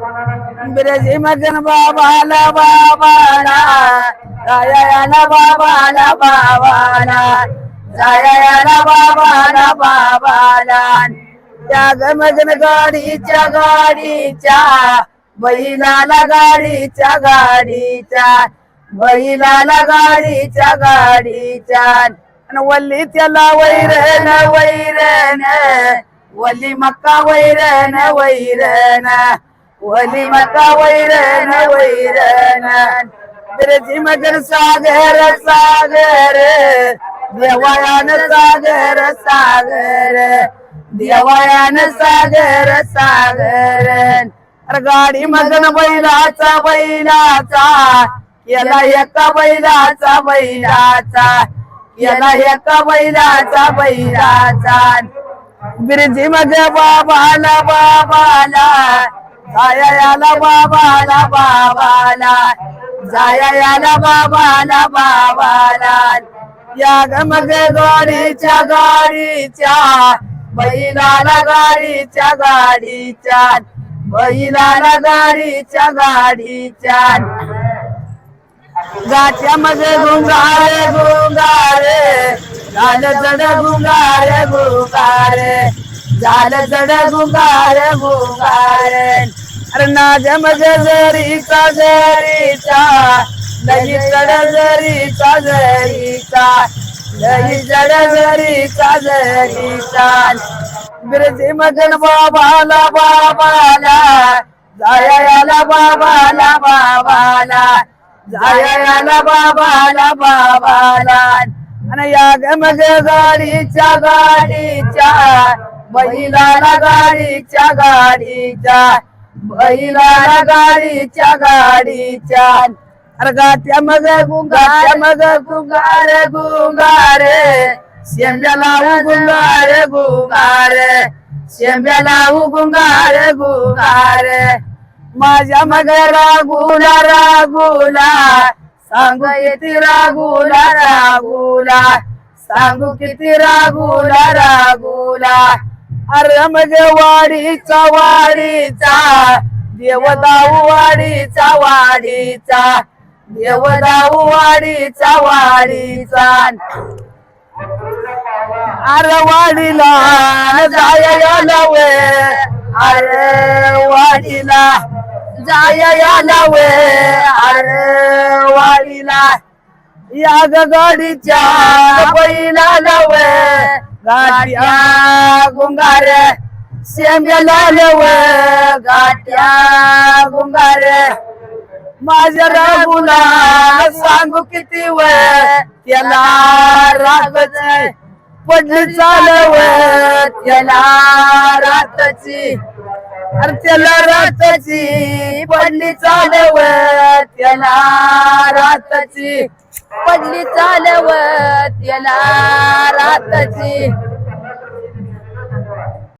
ब्रजी मगन बाबाला बाबाला जायाला बाबाला बाबाला जायाला बाबाला बाबाला. त्याग मगन गाडीच्या गाडीच्या बैलाला गाडीच्या गाडीच्या बैलाला गाडीच्या गाडीच्या. अन वल्ली त्याला वैरण वैरण वली मक्का वैरण वैरण. वली मक्का वैरण वैरण ब्रजी मगन सागर सागर. देवायान सागर सागर. देवायान सागर सागर. अरे गाडी मगन बैलाचा बैलाचा. केला एका बैलाचा बैलाचा. याला एका बैलाचा बैलाचा. बिरजी मध्ये बाबाला बाबाला. जायाला बाबाला बाबाला जायाला बाबाला बाबाला या ग मग गाडीच्या गाडीच्या बैलाला गाडीच्या गाडीच्या बैलाला गाडीच्या गाडीच्या. गाठ्या मध्ये गुंगारे गुंगारे झालं जड गुंगारे गुंगारे. झालं जड गुंगार गुंगार. अरे नाद्या मध्ये जरीचा जरीचा. लई जड जरीचा जरीचा. लई जड जरीचा जरीचा. बिरजी मगन बाबाला बाबाला. जायाला बाबाला बाबाला. जायाला बाबाला बाबाला. आणि या गमग गाडीच्या गाडीच्या बैलाला गाडीच्या गाडीच्या बैलाला गाडीच्या गाडीच्या. अरे गाठ्या मग गुंगार मग गुंगार गुंगारे. शेंब्याला गुंगार गुंगारे. शेंब्याला गुंगार गुंगारे. माझ्या मग रागुला रागुला. सांगू किती रागुला रागुला. सांगू किती रागुला रागुला. वाडीचा वाडीचा देवदाऊ वाडीचा वाडीचा देवदाऊ वाडीचा. वाडीचा अरे वाडीला जाया वे अरे वाडीला जायला वे अरे वाडीला या गाडीच्या बैला नवे गाड्या गुंगार. शेंब्याला लव गाठ्या गुंगार. माझ्या रागुला सांगू किती व त्याला रागच पडली चालव त्याला रातची अरे त्याला रातची पडली चालव त्याला रातची पडली चालवत त्याला रातची